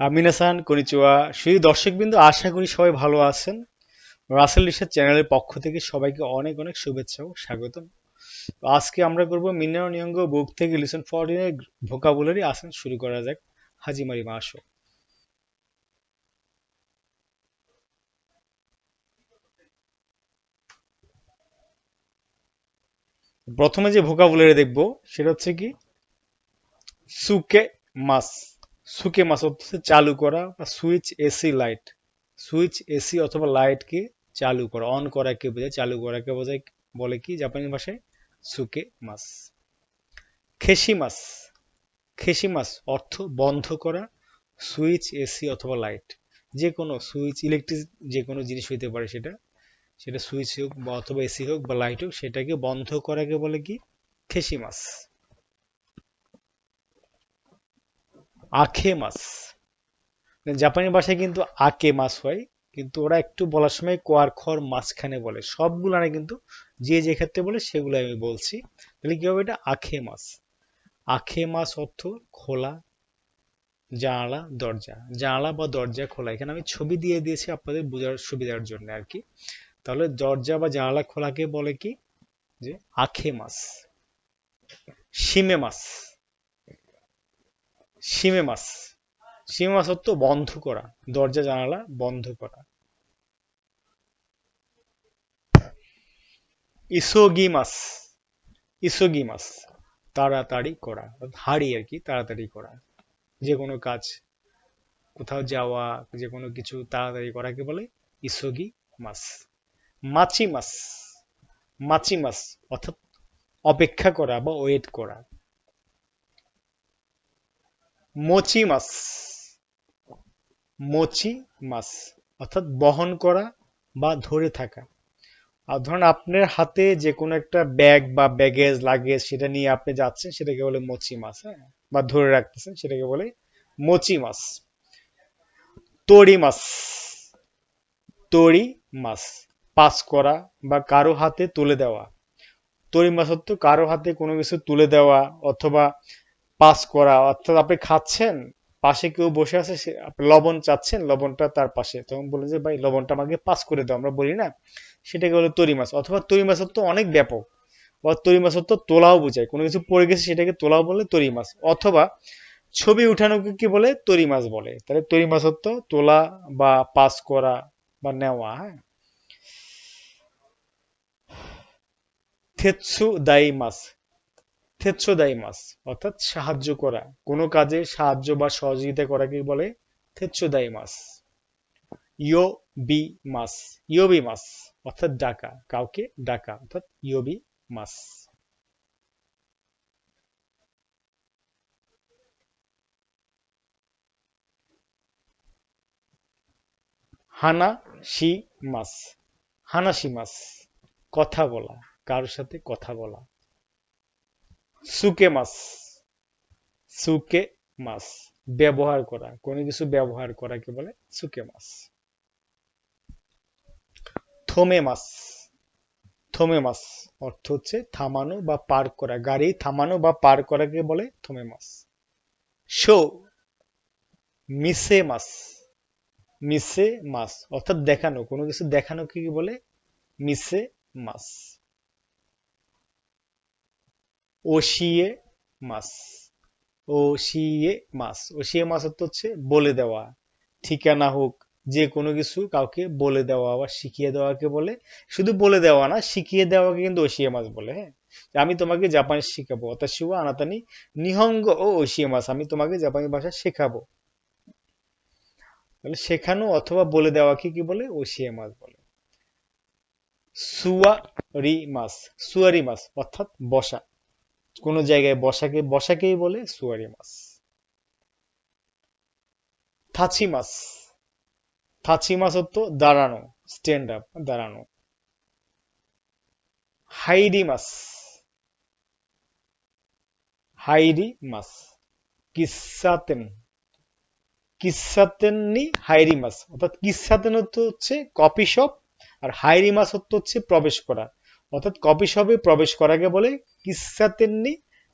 মিনাসান konnichiwa সেই দর্শকবৃন্দ, আশা করি সবাই ভালো আছেন। রাসেল রিসার্চ চ্যানেলের পক্ষ থেকে সবাইকে অনেক অনেক শুভেচ্ছা ও স্বাগতম। আজকে আমরা করব মিনার নিয়ঙ্গ বুক থেকে লিসন ফরটিনের ভোকাবুলারি। আসেন, শুরু করা যাক। হাজিমারি মাসো প্রথমে যে ভোকাবুলারি দেখব, সেটা হচ্ছে কি? সুকে মাস। সুকে মাস হচ্ছে চালু করা বা switch AC light switch AC অথবা লাইটকে চালু করা অন করাকে বোঝায়, চালু করাকে বোঝায়, বলে কি জাপানি ভাষায়? সুকে মাস খেসি মাস খেসি মাস অর্থ বন্ধ করা, সুইচ এসি অথবা লাইট যে কোনো সুইচ ইলেকট্রিক যে কোনো জিনিস হইতে পারে সেটা। সেটা সুইচ হোক বা অথবা এসি হোক বা লাইট হোক, সেটাকে বন্ধ করাকে বলে কি? খেসি মাস আখে মাছ জাপানি ভাষায় কিন্তু আকে মাছ হয়, কিন্তু ওরা একটু বলার সময় কোয়ার খর মাঝখানে বলে। সবগুলো না কিন্তু যে যে ক্ষেত্রে বলে সেগুলো আমি বলছি। তাহলে কি হবে এটা? আখে মাছ আখে মাছ অর্থ খোলা, জানালা, দরজা। জানালা বা দরজা খোলা। এখানে আমি ছবি দিয়ে দিয়েছি আপনাদের বোঝার সুবিধার জন্য আর কি। তাহলে দরজা বা জানালা খোলাকে বলে কি? যে আখে মাছ শিমে মাছ শিমে মাছ শিমে মাছ হতো বন্ধ করা, দরজা জানালা বন্ধ করা। ইসোগি মাছ ইসোগি মাছ তাড়াতাড়ি করা হাড়ি আর কি, তাড়াতাড়ি করা। যে কোনো কাজ, কোথাও যাওয়া যে কোনো কিছু তাড়াতাড়ি করাকে বলে ইসোগি মাছ মাছি মাছ মাছি মাছ অর্থাৎ অপেক্ষা করা বা ওয়েট করা। মোচি মাছ মোচি মাছ অর্থাৎ বহন করা বা ধরে থাকা। আর ধরুন আপনার হাতে যে কোনো একটা ব্যাগ বা ব্যাগেজ লাগেজ সেটা নিয়ে আপনি যাচ্ছেন, সেটাকে বলে মোচি মাছ হ্যাঁ? বা ধরে রাখতেছেন, সেটাকে বলে মোচি মাছ তড়ি মাছ তড়ি মাছ পাস করা বা কারও হাতে তুলে দেওয়া। তড়ি মাছ হতো কারও হাতে কোনো কিছু তুলে দেওয়া অথবা পাস করা, অর্থাৎ আপনি খাচ্ছেন, পাশে কেউ বসে আছে লবণ চাচ্ছেন, লবণটা তার পাশে। তখন বলে যে, ভাই, লবণটা আমাকে পাস করে দাও, আমরা বলি না। সেটাকে বলে তরি মাছ। অথবা তরি মাছ তো অনেক ব্যাপক। বা তরি মাছ তো তোলাও বোঝায়। কোনো কিছু পড়ে গেছে, সেটাকে তোলাও বলে তরি মাছ। অথবা ছবি উঠানোকে কি বলে? তরি মাছ বলে। তাহলে তরি মাছের তো তোলা বা পাস করা বা নেওয়া হ্যাঁ? থেৎসু দায়ী মাছ। থেৎসোদাই মাস অর্থাৎ সাহায্য করা। কোনো কাজে সাহায্য বা সহযোগিতা করাকে বলে? থেৎসোদাই মাস ইয়ো বি মাস ইয়োবি মাস অর্থাৎ ডাকা, কাউকে ডাকা, অর্থাৎ ইয়োবি মাস হানা শি মাস হানাশি মাস কথা বলা, কারোর সাথে কথা বলা। সুকে মাছ সুকে মাছ ব্যবহার করা। কোনো কিছু ব্যবহার করাকে বলে সুকে মাছ থমে মাছ থমে মাছ অর্থ হচ্ছে থামানো বা পার করা। গাড়ি থামানো বা পার করাকে বলে থমে মাছ শো। মিসে মাছ মিসে মাছ অর্থাৎ দেখানো। কোনো কিছু দেখানো কি বলে? মিসে মাছ ওশিয়ে মাস। ওশিয়ে মাস। ওশিয়ে মাস হচ্ছে বলে দেওয়া। ঠিকানা হোক, যে কোনো কিছু কাউকে বলে দেওয়া বা শিখিয়ে দেওয়াকে বলে। শুধু বলে দেওয়া না, শিখিয়ে দেওয়াকে কিন্তু ওশিয়ে মাস বলে হ্যাঁ? আমি তোমাকে জাপানি শিখাবো। অর্থাৎ শিব আনাতানি, নিহঙ্গ ও ওশিয়ে মাস আমি তোমাকে জাপানি ভাষা শেখাবো। তাহলে শেখানো অথবা বলে দেওয়াকে কি বলে? ওশিয়ে মাস বলে। সুয়ারি মাস। সুয়ারি মাস অর্থাৎ বসা। কোনো জায়গায় বসাকে, বসাকেই বলে সুয়ারি মাছ। থাচি মাছ। থাচি মাছ হতো দাঁড়ানো স্ট্যান্ড আপ দাঁড়ানো। হাইডি মাছ। হাইডি মাছ। কিসাতেন। কিসাতেননি হাইরি মাছ। অর্থাৎ কিসাতেন হচ্ছে কপি শপ, আর হাইরি মাছ হচ্ছে প্রবেশ করা। অর্থাৎ কপি শপে প্রবেশ করাকে বলে কিসাতেননি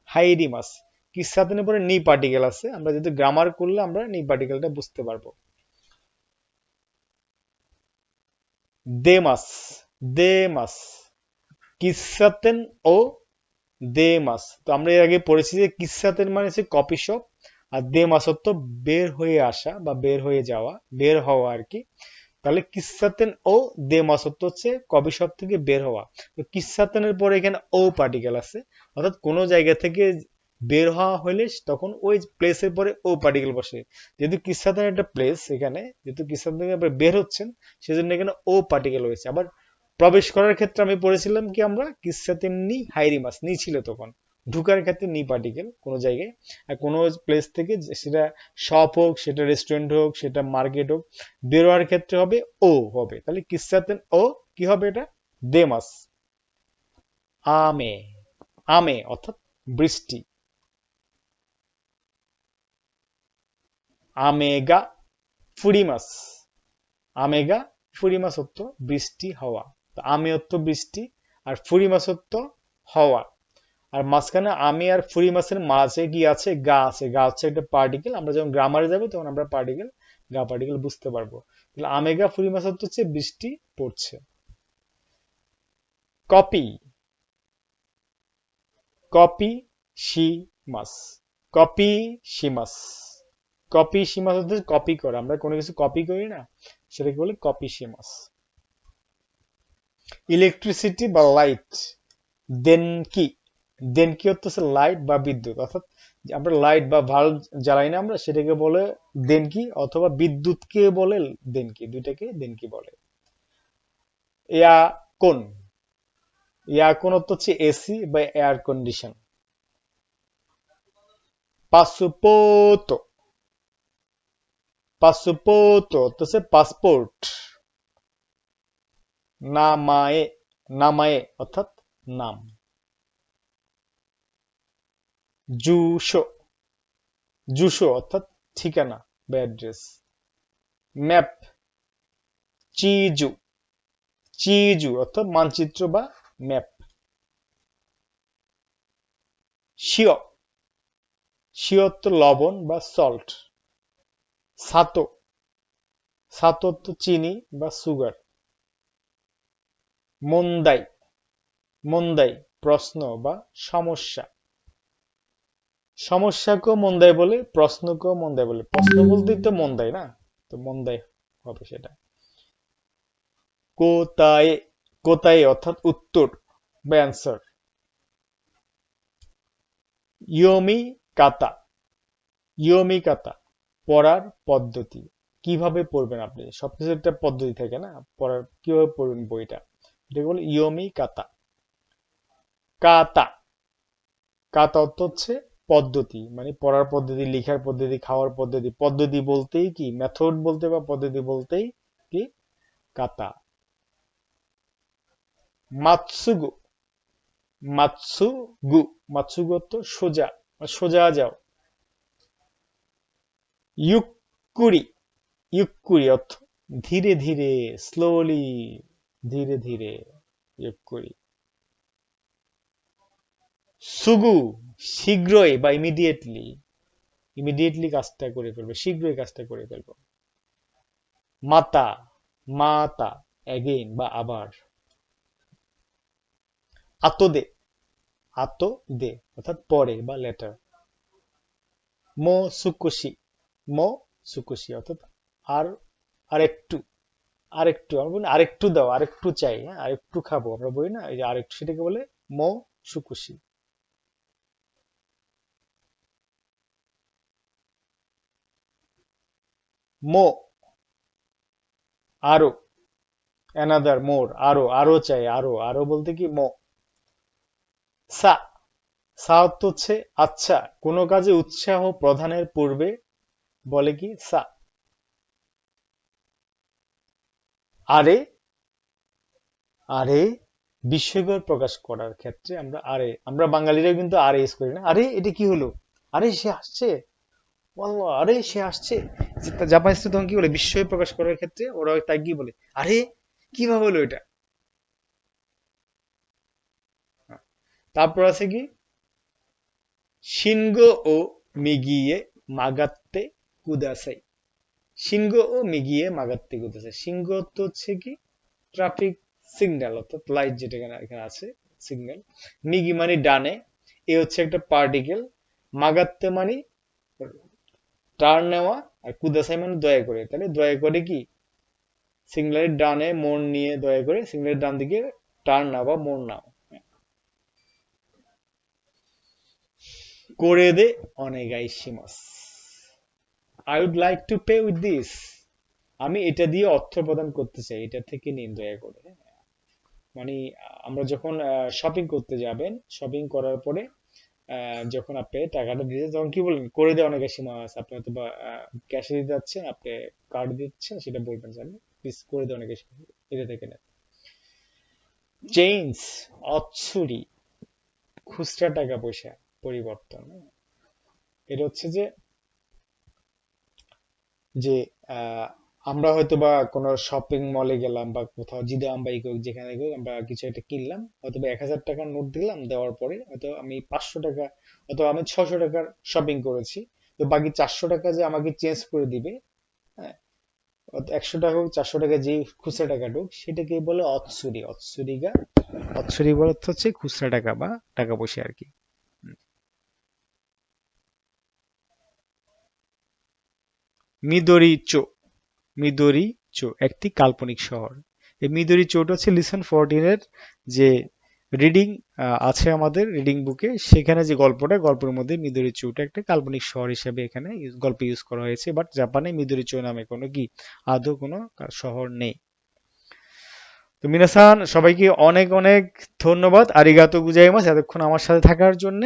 হাইরি মাস কিসাতেনের পরে নি পার্টিকেল আছে। আমরা যদি গ্রামার করলে আমরা নি পার্টিকেলটা বুঝতে পারব। দেমাস দেমাস। কিসাতেন ও দেমাস। তো আমরা এর আগে পড়েছি যে কিসাতেন মানে হচ্ছে কপি শপ আর দেমাস অর্থ বের হয়ে আসা বা বের হয়ে যাওয়া, বের হওয়া আর কি। তাহলে কিসাতেন ও দেমাস অর্থ হচ্ছে কপি সব থেকে বের হওয়া। তো কিসাতেনের পরে এখানে ও পার্টিকেল আছে। অর্থাৎ কোনো জায়গা থেকে বের হওয়া হলে তখন ওই প্লেসের পরে ও পার্টিকেল বসে। যেহেতু কিসাতেন একটা প্লেস এখানে, যেহেতু কিসাতেন থেকে বের হচ্ছেন, সেজন্য এখানে ও পার্টিকেল হয়েছে আবার প্রবেশ করার ক্ষেত্রে আমি পড়েছিলাম কি আমরা? কিসাতেন নি হাইরিমাস, নি ছিল তখন। ঢুকার ক্ষেত্রে নি পার্টিকেল কোনো জায়গায়। আর কোনো প্লেস থেকে সেটা শপ হোক, সেটা রেস্টুরেন্ট হোক, সেটা মার্কেট হোক, বেরোয়ার ক্ষেত্রে হবে ও হবে। তাহলে কিসাতেন ও কি হবে এটা? দেমাস। আমে। আমে অর্থাৎ বৃষ্টি। আমেগা ফুরিমাস। আমেগা ফুরিমাস অর্থ বৃষ্টি হওয়া। আমে অর্থ বৃষ্টি, আর ফুরিমাস অর্থ হওয়া। আর মাঝখানে আমি আর ফুরিমাসের মাঝে কি আছে, গা আছে। গা হচ্ছে একটা পার্টিকেল আমরা যখন গ্রামারে যাব তখন আমরা পার্টিকেল গা পার্টিকেল বুঝতে পারব। তাহলে আমেগা ফুরিমাস অর্থ হচ্ছে বৃষ্টি পড়ছে। কপি কপি শিমাস কপি শিমাস কপি শিমাস হচ্ছে কপি করা। আমরা কোনো কিছু কপি করি না, সেটাকে বলে কপি শিমাস ইলেকট্রিসিটি বা লাইট দেন কি? দেন কি হচ্ছে লাইট বা বিদ্যুৎ। অর্থাৎ আমরা লাইট বা ভাল্ব জ্বালাই না আমরা, সেটাকে বলে দেন কি? অথবা বিদ্যুৎকে বলে দেন কি? দুইটাকে দেন কি বলে। এয়া কোন? এয়া কোন হচ্ছে এসি বা এয়ার কন্ডিশন। পাসপোর্ট। পাসপোর্ট হচ্ছে পাসপোর্ট। নামায়ে নামায়ে, অর্থাৎ নাম। জুশো। জুশো অর্থাৎ ঠিকানা, বা অ্যাড্রেস ম্যাপ চিজু। চিজু অর্থাৎ মানচিত্র বা ম্যাপ শিও শিও লবণ বা সল্ট সাতো। সাতো চিনি বা সুগার মন্দাই। মন্দাই, প্রশ্ন বা সমস্যা। সমস্যাকেও মন দেয় বলে প্রশ্নকেও মন্দাই বলে। প্রশ্ন বলতেই তো মন্দাই না? তো মন্দাই হবে সেটা। কোথায় কোথায় অর্থাৎ উত্তর বা অ্যান্সার ইয়মি কাতা। ইয়মি কাতা, পড়ার পদ্ধতি। কীভাবে পড়বেন আপনি? সবকিছু একটা পদ্ধতি থাকে না? পড়ার, কীভাবে পড়বেন বইটা? বলে ইয়মি কাতা। কাতা। কাতা অর্থ হচ্ছে পদ্ধতি মানে পড়ার পদ্ধতি, লেখার পদ্ধতি, খাওয়ার পদ্ধতি পদ্ধতি বলতেই কি? মেথড বলতে বা পদ্ধতি বলতেই কি? কাতা মাতসুগু। মাতসুগু। মাতসুগু অর্থ সোজা সোজা যাও। ইউকুরি ইউকুরি অর্থ ধীরে ধীরে স্লোলি ধীরে ধীরে ইউকুরি সুগু, শীঘ্রই বা ইমিডিয়েটলি ইমিডিয়েটলি কাজটা করে ফেলব, শীঘ্রই কাজটা করে ফেলব। মাতা মাতা এগেইন বা আবার। আতদে আতো দে অর্থাৎ পরে বা লেটার মো সুকুশি মো সুকুশি, অর্থাৎ আর, আরেকটু আরেকটু, আমরা বলি আরেকটু দাও, আরেকটু চাই হ্যাঁ আরেকটু খাব, আমরা বলি না, এই যে আরেকটু, সেটাকে বলে মো সুকুশি। মো আরও অ্যানাদার মোর আরও আরও চাই আরও আরও বলতে কি মো সা সা হচ্ছে আচ্ছা কোনো কাজে উৎসাহ প্রধানের পূর্বে বলে কি সা আরে আরে বিস্ময়কর প্রকাশ করার ক্ষেত্রে আমরা আরে আমরা বাঙালিরা কিন্তু আরে ইউজ করি না আরে এটা কি হলো আরে সে আসছে আরে সে আসছে জাপানিজ তো তখন কি বলে, বিস্ময় প্রকাশ করার ক্ষেত্রে ওরা তাই কি বলে, আরে কীভাবে হলো এটা? তারপর আছে কি? শিনগো ও মিগিয়ে মাগাত্তে কুদাসাই। সিংহ ও মিগিয়ে মাগাত্তে কুদাসাই। শিনগো তো হচ্ছে কি? ট্রাফিক সিগন্যাল, অর্থাৎ লাইট যেটা এখানে আছে, সিগন্যাল। মিগি মানে ডানে, এ হচ্ছে একটা পার্টিকেল। মাগাত্তে মানে টার্ন নেওয়া আর কুদাসাই মানে দয়া করে, তাহলে দয়া করে কি? সিগন্যালের ডানে মোড় নিয়ে দয়া করে সিগন্যালের ডান দিকে টার্ন নাও বা মোড় নাও। করে দে অনেগাইশিমাস I would like to pay with this আমি এটা দিয়ে অর্থ প্রদান করতে চাই, এটা থেকে নিন দয়া করে। মানে আমরা যখন শপিং করতে যাবেন শপিং করার পরে যখন আপনি টাকাটা দিতে তখন কি বলবেন? করে দে অনেগাইশিমাস আপনি হয়তো বা ক্যাশে দিতে যাচ্ছেন আপনি কার্ড দিচ্ছেন সেটা বলবেন যে আমি প্লিজ করে দে অনেগাইশিমাস এটা থেকে নেন। চেঞ্জ অচ্ছুরি খুচরা টাকা পয়সা পরিবর্তন? এটা হচ্ছে যে যে আহ, আমরা হয়তো বা কোনো শপিং মলে গেলাম বা কোথাও জিদাম বা ইকো যেখানে হোক, আমরা কিছু একটা কিনলাম হয়তো এক হাজার টাকার নোট দিলাম, দেওয়ার পরে হয়তো আমি পাঁচশো টাকা অথবা আমি ছশো টাকার শপিং করেছি, তো বাকি চারশো টাকা যে আমাকে চেঞ্জ করে দিবে হ্যাঁ একশো টাকা হোক, চারশো টাকা যে খুচরা টাকা ঢুক, সেটাকে বলে অৎসুরি। অৎসুরিগা অৎসুরি অর্থ হচ্ছে খুচরা টাকা বা টাকা পয়সা আর কি। মিদোরি চো মিদোরি চো, একটি কাল্পনিক শহর। এই মিদোরি চোটা হচ্ছে লিসন ফোরটিনের যে রিডিং আছে আমাদের রিডিং বুকে, সেখানে যে গল্পটা, গল্পের মধ্যে মিদোরি চোটা একটা কাল্পনিক শহর হিসেবে এখানে গল্প ইউজ করা হয়েছে, বাট জাপানে মিদোরি চো নামে কোনো কি আদৌ কোনো শহর নেই। তো মিনাসান সবাইকে অনেক অনেক ধন্যবাদ। আরিগাতো গুজাইমাস, এতক্ষণ আমার সাথে থাকার জন্য।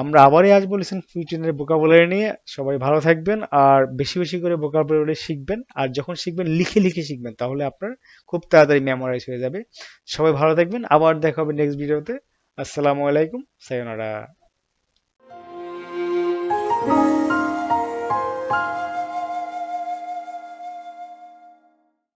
আমরা আবারই আজ বলেছেন ফিউটিনের বোকাবুলারি নিয়ে। সবাই ভালো থাকবেন আর বেশি বেশি করে বোকাবুলারি শিখবেন। আর যখন শিখবেন, লিখে লিখে শিখবেন, তাহলে আপনার খুব তাড়াতাড়ি মেমোরাইজ হয়ে যাবে। সবাই ভালো থাকবেন। আবার দেখা হবে নেক্সট ভিডিওতে আসসালামু আলাইকুম। সায়োনারা